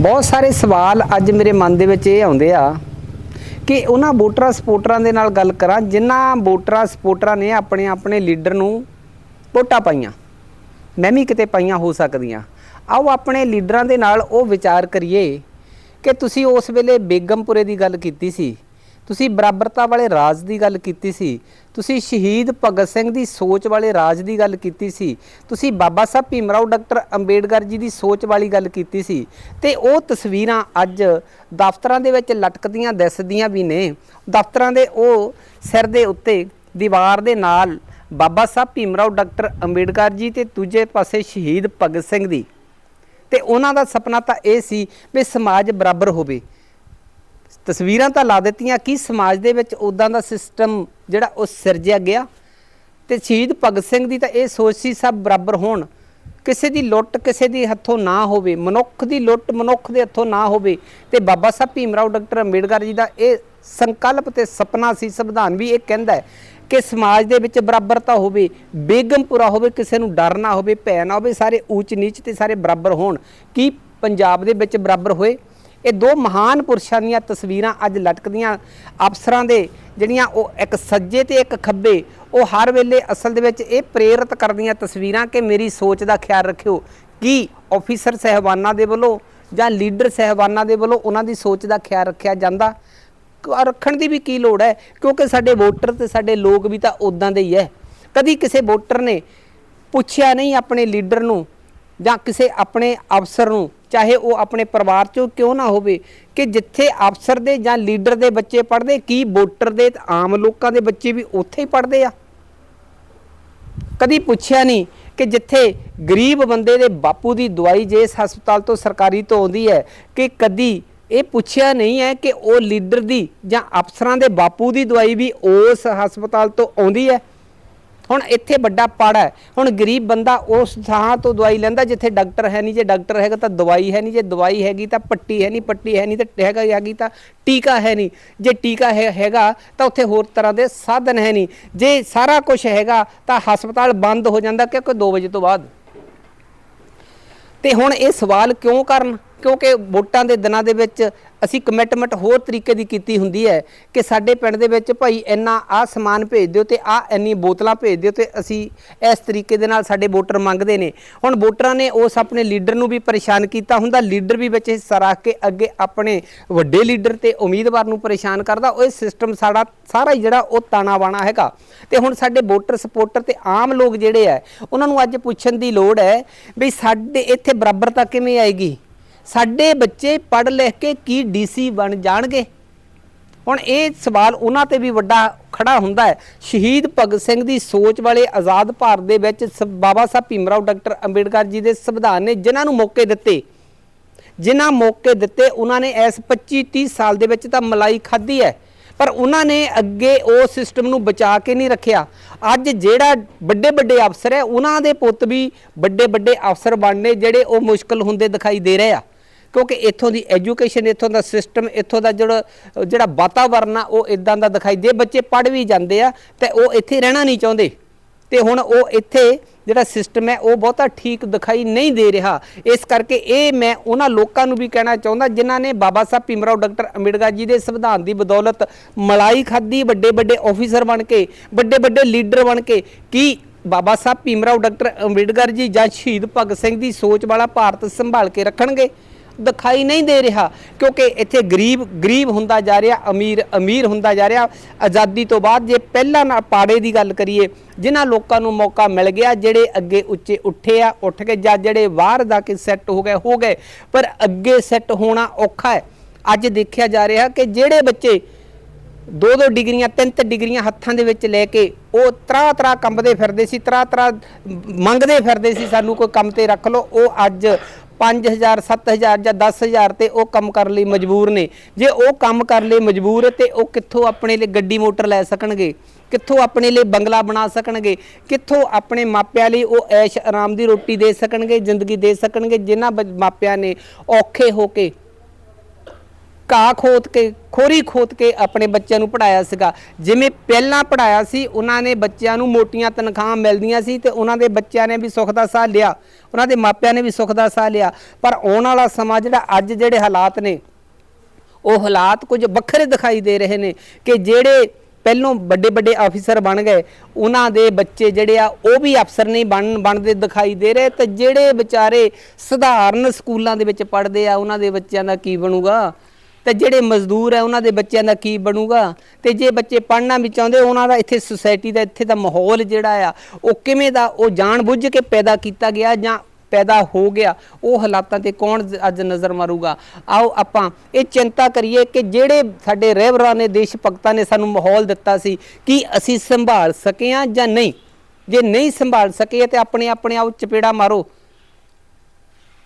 ਬਹੁਤ ਸਾਰੇ ਸਵਾਲ ਅੱਜ ਮੇਰੇ ਮਨ ਦੇ ਵਿੱਚ ਇਹ ਆਉਂਦੇ ਆ ਕਿ ਉਹਨਾਂ ਵੋਟਰਾਂ ਸਪੋਰਟਰਾਂ ਦੇ ਨਾਲ ਗੱਲ ਕਰਾਂ, ਜਿਨ੍ਹਾਂ ਵੋਟਰਾਂ ਸਪੋਰਟਰਾਂ ਨੇ ਆਪਣੇ ਆਪਣੇ ਲੀਡਰ ਨੂੰ ਵੋਟਾਂ ਪਾਈਆਂ। ਮੈਂ ਵੀ ਕਿਤੇ ਪਾਈਆਂ ਹੋ ਸਕਦੀਆਂ। ਆਓ ਆਪਣੇ ਲੀਡਰਾਂ ਦੇ ਨਾਲ ਉਹ ਵਿਚਾਰ ਕਰੀਏ ਕਿ ਤੁਸੀਂ ਉਸ ਵੇਲੇ ਬੇਗਮਪੁਰੇ ਦੀ ਗੱਲ ਕੀਤੀ ਸੀ। ਤੁਸੀਂ ਬਰਾਬਰਤਾ ਵਾਲੇ ਰਾਜ ਦੀ ਗੱਲ ਕੀਤੀ ਸੀ, ਤੁਸੀਂ ਸ਼ਹੀਦ ਭਗਤ ਸਿੰਘ ਦੀ ਸੋਚ ਵਾਲੇ ਰਾਜ ਦੀ ਗੱਲ ਕੀਤੀ ਸੀ, ਤੁਸੀਂ ਬਾਬਾ ਸਾਹਿਬ ਭੀਮਰਾਓ ਡਾਕਟਰ ਅੰਬੇਡਕਰ ਜੀ ਦੀ ਸੋਚ ਵਾਲੀ ਗੱਲ ਕੀਤੀ ਸੀ, ਤੇ ਉਹ ਤਸਵੀਰਾਂ ਅੱਜ ਦਫ਼ਤਰਾਂ ਦੇ ਵਿੱਚ ਲਟਕਦੀਆਂ, ਦਿਸਦੀਆਂ ਵੀ ਨੇ। ਦਫ਼ਤਰਾਂ ਦੇ ਉਹ ਸਿਰ ਦੇ ਉੱਤੇ, ਦੀਵਾਰ ਦੇ ਨਾਲ ਬਾਬਾ ਸਾਹਿਬ ਭੀਮਰਾਓ ਡਾਕਟਰ ਅੰਬੇਡਕਰ ਜੀ ਤੇ ਦੂਜੇ ਪਾਸੇ ਸ਼ਹੀਦ ਭਗਤ ਸਿੰਘ ਦੀ। ਤੇ ਉਹਨਾਂ ਦਾ ਸੁਪਨਾ ਤਾਂ ਇਹ ਸੀ ਵੀ ਸਮਾਜ ਬਰਾਬਰ ਹੋਵੇ। ਤਸਵੀਰਾਂ ਤਾਂ ਲਾ ਦਿੱਤੀਆਂ ਕਿ ਸਮਾਜ ਦੇ ਵਿੱਚ ਉਦਾਂ ਦਾ ਸਿਸਟਮ ਜਿਹੜਾ ਉਹ ਸਿਰਜਿਆ ਗਿਆ ਤੇ ਸ਼ਹੀਦ ਭਗਤ ਸਿੰਘ ਦੀ ਤਾਂ ਇਹ ਸੋਚ ਸੀ ਸਭ ਬਰਾਬਰ ਹੋਣ। ਕਿਸੇ ਦੀ ਲੁੱਟ ਕਿਸੇ ਦੀ ਹੱਥੋਂ ਨਾ ਹੋਵੇ, ਮਨੁੱਖ ਦੀ ਲੁੱਟ ਮਨੁੱਖ ਦੇ ਹੱਥੋਂ ਨਾ ਹੋਵੇ ਤੇ ਬਾਬਾ ਸਾਹਿਬ ਭੀਮ ਰਾਓ, ਡਾਕਟਰ ਅੰਬੇਡਕਰ ਜੀ ਦਾ ਇਹ ਸੰਕਲਪ ਤੇ ਸੁਪਨਾ ਸੀ, ਸੰਵਿਧਾਨ ਵੀ ਇਹ ਕਹਿੰਦਾ ਹੈ ਕਿ ਸਮਾਜ ਦੇ ਵਿੱਚ ਬਰਾਬਰਤਾ ਹੋਵੇ ਬੇਗਮਪੁਰਾ ਹੋਵੇ, ਕਿਸੇ ਨੂੰ ਡਰ ਨਾ ਹੋਵੇ ਭੈ ਨਾ ਹੋਵੇ, ਸਾਰੇ ਊਚ ਨੀਚ ਤੇ ਸਾਰੇ ਬਰਾਬਰ ਹੋਣ। ਕੀ ਪੰਜਾਬ ਦੇ ਵਿੱਚ ਬਰਾਬਰ ਹੋਏ? ਇਹ ਦੋ ਮਹਾਨ ਪੁਰਸ਼ਾਂ ਦੀਆਂ ਤਸਵੀਰਾਂ ਅੱਜ ਲਟਕਦੀਆਂ ਅਫਸਰਾਂ ਦੇ, ਜਿਹੜੀਆਂ ਉਹ ਇੱਕ ਸੱਜੇ ਤੇ ਇੱਕ ਖੱਬੇ, ਉਹ ਹਰ ਵੇਲੇ ਅਸਲ ਦੇ ਵਿੱਚ ਇਹ ਪ੍ਰੇਰਿਤ ਕਰਦੀਆਂ ਤਸਵੀਰਾਂ ਕਿ ਮੇਰੀ ਸੋਚ ਦਾ ਖਿਆਲ ਰੱਖਿਓ ਕਿ ਆਫੀਸਰ ਸਹਿਬਾਨਾਂ ਦੇ ਵੱਲੋਂ ਜਾਂ ਲੀਡਰ ਸਹਿਬਾਨਾਂ ਦੇ ਵੱਲੋਂ ਉਹਨਾਂ ਦੀ ਸੋਚ ਦਾ ਖਿਆਲ ਰੱਖਿਆ ਜਾਂਦਾ। ਰੱਖਣ ਦੀ ਵੀ ਕੀ ਲੋੜ ਹੈ? ਕਿਉਂਕਿ ਸਾਡੇ ਵੋਟਰ ਤੇ ਸਾਡੇ ਲੋਕ ਵੀ ਤਾਂ ਉਦਾਂ ਦੇ ਹੀ ਹੈ। ਕਦੀ ਕਿਸੇ ਵੋਟਰ ਨੇ ਪੁੱਛਿਆ ਨਹੀਂ ਆਪਣੇ ਲੀਡਰ ਨੂੰ ਜਾਂ ਕਿਸੇ ਆਪਣੇ ਅਫਸਰ ਨੂੰ ਚਾਹੇ ਉਹ ਆਪਣੇ ਪਰਿਵਾਰ ਚੋਂ ਕਿਉਂ ਨਾ ਹੋਵੇ, ਕਿ ਜਿੱਥੇ ਅਫਸਰ ਦੇ ਜਾਂ ਲੀਡਰ ਦੇ ਬੱਚੇ ਪੜ੍ਹਦੇ, ਕੀ ਵੋਟਰ ਦੇ, ਆਮ ਲੋਕਾਂ ਦੇ ਬੱਚੇ ਵੀ ਉੱਥੇ ਹੀ ਪੜ੍ਹਦੇ ਆ? ਕਦੀ ਪੁੱਛਿਆ ਨਹੀਂ ਕਿ ਜਿੱਥੇ ਗਰੀਬ ਬੰਦੇ ਦੇ ਬਾਪੂ ਦੀ ਦਵਾਈ ਜੇ ਇਸ ਹਸਪਤਾਲ ਤੋਂ ਸਰਕਾਰੀ ਤੋਂ ਆਉਂਦੀ ਹੈ, ਕਿ ਕਦੀ ਇਹ ਪੁੱਛਿਆ ਨਹੀਂ ਹੈ ਕਿ ਉਹ ਲੀਡਰ ਦੀ ਜਾਂ ਅਫਸਰਾਂ ਦੇ ਬਾਪੂ ਦੀ ਦਵਾਈ ਵੀ ਉਸ ਹਸਪਤਾਲ ਤੋਂ ਆਉਂਦੀ ਹੈ? ਹੁਣ ਇੱਥੇ ਵੱਡਾ ਪੜ ਹੈ। ਹੁਣ ਗਰੀਬ ਬੰਦਾ ਉਸ ਥਾਂ ਤੋਂ ਦਵਾਈ ਲੈਂਦਾ ਜਿੱਥੇ ਡਾਕਟਰ ਹੈ ਨਹੀਂ। ਜੇ ਡਾਕਟਰ ਹੈਗਾ ਤਾਂ ਦਵਾਈ ਹੈ ਨਹੀਂ। ਜੇ ਦਵਾਈ ਹੈਗੀ ਤਾਂ ਪੱਟੀ ਹੈ ਨਹੀਂ। ਪੱਟੀ ਹੈ ਨਹੀਂ ਤਾਂ ਹੈਗਾ ਹੈਗੀ ਤਾਂ ਟੀਕਾ ਹੈ ਨਹੀਂ। ਜੇ ਟੀਕਾ ਹੈ ਹੈਗਾ ਤਾਂ ਉੱਥੇ ਹੋਰ ਤਰ੍ਹਾਂ ਦੇ ਸਾਧਨ ਹੈ ਨਹੀਂ। ਜੇ ਸਾਰਾ ਕੁਝ ਹੈਗਾ ਤਾਂ ਹਸਪਤਾਲ ਬੰਦ ਹੋ ਜਾਂਦਾ ਕਿਉਂਕਿ 2 ਵਜੇ ਤੋਂ ਬਾਅਦ। ਤੇ ਹੁਣ ਇਹ ਸਵਾਲ ਕਿਉਂ ਕਰਨ? ਕਿਉਂਕਿ ਵੋਟਾਂ ਦੇ ਦਿਨਾਂ ਦੇ ਵਿੱਚ ਅਸੀਂ ਕਮਿਟਮੈਂਟ ਹੋਰ ਤਰੀਕੇ ਦੀ ਕੀਤੀ ਹੁੰਦੀ ਹੈ ਕਿ ਸਾਡੇ ਪਿੰਡ ਦੇ ਵਿੱਚ ਭਾਈ ਇੰਨਾ ਆਹ ਸਮਾਨ ਭੇਜ ਦਿਓ ਤੇ ਆਹ ਇੰਨੀ ਬੋਤਲਾਂ ਭੇਜ ਦਿਓ ਤੇ ਅਸੀਂ ਇਸ ਤਰੀਕੇ ਦੇ ਨਾਲ ਸਾਡੇ ਵੋਟਰ ਮੰਗਦੇ ਨੇ। ਹੁਣ ਵੋਟਰਾਂ ਨੇ ਉਸ ਆਪਣੇ ਲੀਡਰ ਨੂੰ ਵੀ ਪਰੇਸ਼ਾਨ ਕੀਤਾ ਹੁੰਦਾ, ਲੀਡਰ ਵੀ ਵਿੱਚ ਹਿੱਸਾ ਰੱਖ ਕੇ ਅੱਗੇ ਆਪਣੇ ਵੱਡੇ ਲੀਡਰ ਤੇ ਉਮੀਦਵਾਰ ਨੂੰ ਪਰੇਸ਼ਾਨ ਕਰਦਾ, ਉਹ ਸਿਸਟਮ ਸਾਡਾ ਸਾਰਾ ਜਿਹੜਾ ਉਹ ਤਾਣਾ ਬਾਣਾ ਹੈਗਾ। ਤੇ ਹੁਣ ਸਾਡੇ ਵੋਟਰ ਸਪੋਰਟਰ ਤੇ ਆਮ ਲੋਕ ਜਿਹੜੇ ਆ ਉਹਨਾਂ ਨੂੰ ਅੱਜ ਪੁੱਛਣ ਦੀ ਲੋੜ ਹੈ ਵੀ ਸਾਡੇ ਇੱਥੇ ਬਰਾਬਰਤਾ ਕਿਵੇਂ ਆਏਗੀ? ਸਾਡੇ ਬੱਚੇ ਪੜ੍ਹ ਲਿਖ ਕੇ ਕੀ ਡੀਸੀ ਬਣ ਜਾਣਗੇ? ਹੁਣ ਇਹ ਸਵਾਲ ਉਹਨਾਂ ਤੇ ਵੀ ਵੱਡਾ ਖੜਾ ਹੁੰਦਾ ਹੈ। ਸ਼ਹੀਦ ਭਗਤ ਸਿੰਘ ਦੀ ਸੋਚ ਵਾਲੇ ਆਜ਼ਾਦ ਭਾਰਤ ਦੇ ਵਿੱਚ ਸ- ਬਾਬਾ ਸਾਹਿਬ ਭੀਮਰਾਓ ਡਾਕਟਰ ਅੰਬੇਡਕਰ ਜੀ ਦੇ ਸੰਵਿਧਾਨ ਨੇ ਜਿਨ੍ਹਾਂ ਨੂੰ ਮੌਕੇ ਦਿੱਤੇ, ਜਿਨ੍ਹਾਂ ਮੌਕੇ ਦਿੱਤੇ ਉਹਨਾਂ ਨੇ ਇਸ 25 30 ਸਾਲ ਦੇ ਵਿੱਚ ਤਾਂ ਮਲਾਈ ਖਾਧੀ ਹੈ, ਪਰ ਉਹਨਾਂ ਨੇ ਅੱਗੇ ਉਹ ਸਿਸਟਮ ਨੂੰ ਬਚਾ ਕੇ ਨਹੀਂ ਰੱਖਿਆ। ਅੱਜ ਜਿਹੜਾ ਵੱਡੇ ਵੱਡੇ ਅਫਸਰ ਹੈ, ਉਹਨਾਂ ਦੇ ਪੁੱਤ ਵੀ ਵੱਡੇ ਵੱਡੇ ਅਫਸਰ ਬਣਨੇ ਜਿਹੜੇ ਉਹ ਮੁਸ਼ਕਲ ਹੁੰਦੇ ਦਿਖਾਈ ਦੇ ਰਹੇ ਆ। ਕਿਉਂਕਿ ਇੱਥੋਂ ਦੀ ਐਜੂਕੇਸ਼ਨ, ਇੱਥੋਂ ਦਾ ਸਿਸਟਮ, ਇੱਥੋਂ ਦਾ ਜਿਹੜਾ ਜਿਹੜਾ ਵਾਤਾਵਰਨ ਆ, ਉਹ ਇਦਾਂ ਦਾ ਦਿਖਾਈ ਦੇ। ਬੱਚੇ ਪੜ੍ਹ ਵੀ ਜਾਂਦੇ ਆ ਤੇ ਉਹ ਇੱਥੇ ਰਹਿਣਾ ਨਹੀਂ ਚਾਹੁੰਦੇ। ਤੇ ਹੁਣ ਉਹ ਇੱਥੇ ਜਿਹੜਾ ਸਿਸਟਮ ਹੈ, ਉਹ ਬਹੁਤਾ ਠੀਕ ਦਿਖਾਈ ਨਹੀਂ ਦੇ ਰਿਹਾ। ਇਸ ਕਰਕੇ ਇਹ ਮੈਂ ਉਹਨਾਂ ਲੋਕਾਂ ਨੂੰ ਵੀ ਕਹਿਣਾ ਚਾਹੁੰਦਾ, ਜਿਨ੍ਹਾਂ ਨੇ ਬਾਬਾ ਸਾਹਿਬ ਭੀਮਰਾਓ ਡਾਕਟਰ ਅੰਬੇਡਕਰ ਜੀ ਦੇ ਸੰਵਿਧਾਨ ਦੀ ਬਦੌਲਤ ਮਲਾਈ ਖਾਦੀ ਵੱਡੇ ਵੱਡੇ ਆਫੀਸਰ ਬਣ ਕੇ ਵੱਡੇ ਵੱਡੇ ਲੀਡਰ ਬਣ ਕੇ, ਕੀ ਬਾਬਾ ਸਾਹਿਬ ਭੀਮਰਾਓ ਡਾਕਟਰ ਅੰਬੇਡਕਰ ਜੀ ਜਾਂ ਸ਼ਹੀਦ ਭਗਤ ਸਿੰਘ ਦੀ ਸੋਚ ਵਾਲਾ ਭਾਰਤ ਸੰਭਾਲ ਕੇ ਰੱਖਣਗੇ? ਦਿਖਾਈ ਨਹੀਂ ਦੇ ਰਿਹਾ, ਕਿਉਂਕਿ ਇੱਥੇ ਗਰੀਬ ਗਰੀਬ ਹੁੰਦਾ ਜਾ ਰਿਹਾ, ਅਮੀਰ ਅਮੀਰ ਹੁੰਦਾ ਜਾ ਰਿਹਾ। ਆਜ਼ਾਦੀ ਤੋਂ ਬਾਅਦ ਜੇ ਪਹਿਲਾਂ ਨਾ ਪਾੜੇ ਦੀ ਗੱਲ ਕਰੀਏ, ਜਿਨ੍ਹਾਂ ਲੋਕਾਂ ਨੂੰ ਮੌਕਾ ਮਿਲ ਗਿਆ, ਜਿਹੜੇ ਅੱਗੇ ਉੱਚੇ ਉੱਠੇ ਆ, ਉੱਠ ਕੇ ਜਾਂ ਜਿਹੜੇ ਬਾਹਰ ਜਾ ਕੇ ਸੈੱਟ ਹੋ ਗਏ ਹੋ ਗਏ, ਪਰ ਅੱਗੇ ਸੈੱਟ ਹੋਣਾ ਔਖਾ ਹੈ। ਅੱਜ ਦੇਖਿਆ ਜਾ ਰਿਹਾ ਕਿ ਜਿਹੜੇ ਬੱਚੇ ਦੋ ਦੋ ਡਿਗਰੀਆਂ, ਤਿੰਨ ਤਿੰਨ ਡਿਗਰੀਆਂ ਹੱਥਾਂ ਦੇ ਵਿੱਚ ਲੈ ਕੇ ਉਹ ਤਰਾ ਤਰਾ ਕੰਬਦੇ ਫਿਰਦੇ ਸੀ ਤਰਾ ਤਰਾ ਮੰਗਦੇ ਫਿਰਦੇ ਸੀ, ਸਾਨੂੰ ਕੋਈ ਕੰਮ ਤੇ ਰੱਖ ਲਓ, ਉਹ ਅੱਜ 5000 7000 ਜਾਂ 10000 ਤੇ ਉਹ ਕੰਮ ਕਰਨ ਲਈ ਮਜਬੂਰ ਨੇ। ਜੇ ਉਹ ਕੰਮ ਕਰਨ ਲਈ ਮਜਬੂਰ ਹੈ ਤੇ ਉਹ ਕਿੱਥੋਂ ਆਪਣੇ ਲਈ ਗੱਡੀ ਮੋਟਰ ਲੈ ਸਕਣਗੇ? ਕਿੱਥੋਂ ਆਪਣੇ ਲਈ ਬੰਗਲਾ ਬਣਾ ਸਕਣਗੇ? ਕਿੱਥੋਂ ਆਪਣੇ ਮਾਪਿਆਂ ਲਈ ਉਹ ਐਸ਼ ਆਰਾਮ ਦੀ ਰੋਟੀ ਦੇ ਸਕਣਗੇ, ਜ਼ਿੰਦਗੀ ਦੇ ਸਕਣਗੇ, ਜਿਨ੍ਹਾਂ ਬ- ਮਾਪਿਆਂ ਨੇ ਔਖੇ ਹੋ ਕੇ ਘਾਹ ਖੋਦ ਕੇ, ਖੋਰੀ ਖੋਦ ਕੇ ਆਪਣੇ ਬੱਚਿਆਂ ਨੂੰ ਪੜਾਇਆ ਸੀਗਾ। ਜਿਵੇਂ ਪਹਿਲਾਂ ਪੜਾਇਆ ਸੀ, ਉਹਨਾਂ ਨੇ ਬੱਚਿਆਂ ਨੂੰ ਮੋਟੀਆਂ ਤਨਖਾਹਾਂ ਮਿਲਦੀਆਂ ਸੀ ਤੇ ਉਹਨਾਂ ਦੇ ਬੱਚਿਆਂ ਨੇ ਵੀ ਸੁੱਖ ਦਾ ਸਾਹ ਲਿਆ। ਉਹਨਾਂ ਦੇ ਮਾਪਿਆਂ ਨੇ ਵੀ ਸੁੱਖ ਦਾ ਸਾਹ ਲਿਆ। ਪਰ ਆਉਣ ਵਾਲਾ ਸਮਾਂ ਜਿਹੜਾ ਅੱਜ ਜਿਹੜੇ ਹਾਲਾਤ ਨੇ, ਉਹ ਹਾਲਾਤ ਕੁਝ ਵੱਖਰੇ ਦਿਖਾਈ ਦੇ ਰਹੇ ਨੇ ਕਿ ਜਿਹੜੇ ਪਹਿਲੋਂ ਵੱਡੇ ਵੱਡੇ ਆਫੀਸਰ ਬਣ ਗਏ, ਉਹਨਾਂ ਦੇ ਬੱਚੇ ਜਿਹੜੇ ਆ, ਉਹ ਵੀ ਅਫਸਰ ਨਹੀਂ ਬਣ, ਬਣਦੇ ਦਿਖਾਈ ਦੇ ਰਹੇ ਤੇ ਜਿਹੜੇ ਵਿਚਾਰੇ ਸਧਾਰਨ ਸਕੂਲਾਂ ਦੇ ਵਿੱਚ ਪੜ੍ਹਦੇ ਆ, ਉਹਨਾਂ ਦੇ ਬੱਚਿਆਂ ਦਾ ਕੀ ਬਣੂਗਾ? ਤੇ ਜਿਹੜੇ ਮਜ਼ਦੂਰ ਹੈ ਉਹਨਾਂ ਦੇ ਬੱਚਿਆਂ ਦਾ ਕੀ ਬਣੂਗਾ? ਤੇ ਜੇ ਬੱਚੇ ਪੜ੍ਹਨਾ ਵੀ ਚਾਹੁੰਦੇ, ਉਹਨਾਂ ਦਾ ਇੱਥੇ ਸੁਸਾਇਟੀ ਦਾ, ਇੱਥੇ ਦਾ ਮਾਹੌਲ ਜਿਹੜਾ ਆ, ਉਹ ਕਿਵੇਂ ਦਾ, ਉਹ ਜਾਣ ਬੁੱਝ ਕੇ ਪੈਦਾ ਕੀਤਾ ਗਿਆ ਜਾਂ ਪੈਦਾ ਹੋ ਗਿਆ? ਉਹ ਹਾਲਾਤਾਂ ਤੇ ਕੌਣ ਅੱਜ ਨਜ਼ਰ ਮਾਰੂਗਾ? ਆਓ ਆਪਾਂ ਇਹ ਚਿੰਤਾ ਕਰੀਏ ਕਿ ਜਿਹੜੇ ਸਾਡੇ ਰਹਿਬਰਾਂ ਨੇ ਦੇਸ਼ ਭਗਤਾਂ ਨੇ ਸਾਨੂੰ ਮਾਹੌਲ ਦਿੱਤਾ ਸੀ, ਕਿ ਅਸੀਂ ਸੰਭਾਲ ਸਕੇ ਹਾਂ ਜਾਂ ਨਹੀਂ? ਜੇ ਨਹੀਂ ਸੰਭਾਲ ਸਕੇ ਤੇ ਆਪਣੇ ਆਪਣੇ ਆਓ ਚਪੇੜਾ ਮਾਰੋ।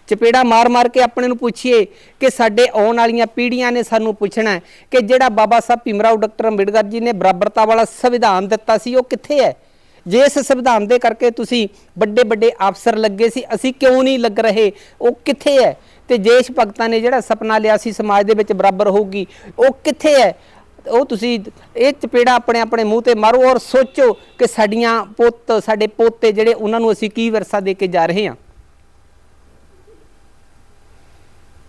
ਚਪੇੜਾ ਮਾਰ ਮਾਰ ਕੇ ਆਪਣੇ ਨੂੰ ਪੁੱਛੀਏ ਕਿ ਸਾਡੇ ਆਉਣ ਵਾਲੀਆਂ ਪੀੜ੍ਹੀਆਂ ਨੇ ਸਾਨੂੰ ਪੁੱਛਣਾ ਕਿ ਜਿਹੜਾ ਬਾਬਾ ਸਾਹਿਬ ਭੀਮਰਾਓ ਡਾਕਟਰ ਅੰਬੇਡਕਰ ਜੀ ਨੇ ਬਰਾਬਰਤਾ ਵਾਲਾ ਸੰਵਿਧਾਨ ਦਿੱਤਾ ਸੀ, ਉਹ ਕਿੱਥੇ ਹੈ? ਜੇ ਇਸ ਸੰਵਿਧਾਨ ਦੇ ਕਰਕੇ ਤੁਸੀਂ ਵੱਡੇ ਵੱਡੇ ਅਫਸਰ ਲੱਗੇ ਸੀ, ਅਸੀਂ ਕਿਉਂ ਨਹੀਂ ਲੱਗ ਰਹੇ? ਉਹ ਕਿੱਥੇ ਹੈ? ਤੇ ਦੇਸ਼ ਭਗਤਾਂ ਨੇ ਜਿਹੜਾ ਸੁਪਨਾ ਲਿਆ ਸੀ, ਸਮਾਜ ਦੇ ਵਿੱਚ ਬਰਾਬਰ ਹੋਊਗੀ, ਉਹ ਕਿੱਥੇ ਹੈ? ਉਹ ਤੁਸੀਂ ਇਹ ਚਪੇੜਾ ਆਪਣੇ ਆਪਣੇ ਮੂੰਹ ਤੇ ਮਾਰੋ ਔਰ ਸੋਚੋ ਕਿ ਸਾਡੀਆਂ ਪੁੱਤ, ਸਾਡੇ ਪੋਤੇ ਜਿਹੜੇ ਉਹਨਾਂ ਨੂੰ ਅਸੀਂ ਕੀ ਵਿਰਸਾ ਦੇ ਕੇ ਜਾ ਰਹੇ ਹਾਂ।